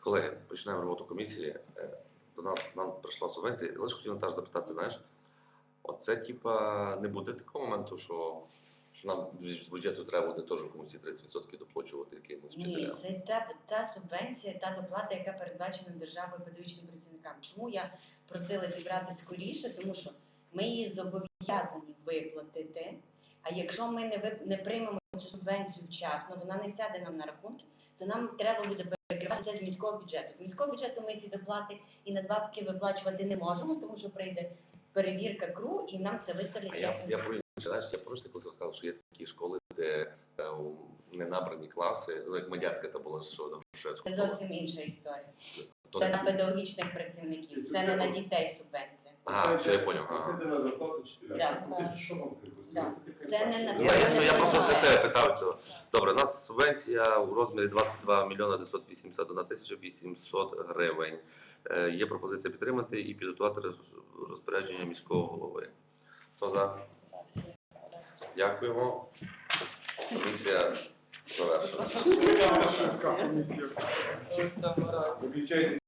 Колеги, починаємо роботу комісії. Е, До нас нам прийшла субвенція. Лише хотів Наташ запитати, знаєш, оце типа не буде такого моменту, що, що нам з бюджету треба буде теж комусь 30% доплачувати якимось Ні, вчителям. це та, та субвенція, та доплата, яка передбачена державою педагогічним працівникам. Чому я просила зібрати скоріше? Тому що ми її зобов'язані виплатити, а якщо ми не, ви, не приймемо субвенцію вчасно, вона не сяде нам на рахунки, то нам треба буде перекривати це з міського бюджету. З міського бюджету ми ці доплати і надбавки виплачувати не можемо, тому що прийде перевірка КРУ і нам це виставлять. А я, я знаєш, я просто сказав, що є такі школи, де е, не набрані класи, ну як Мадярська та була, що там Це зовсім інша історія. То Це на педагогічних працівників, це не на дітей субвенція. Ага, все, я поняв. Ага. Це на зарплату чи Да. Це що вам Да. Це не на Я, я, я просто для себе питав цього. Добре, у нас субвенція у розмірі 22 мільйона 981 тисяча 800 гривень. Е, є пропозиція підтримати і підготувати роз- розпорядження міського голови. Хто за? Дякуємо. Комісія завершена. Комісія. Виключайте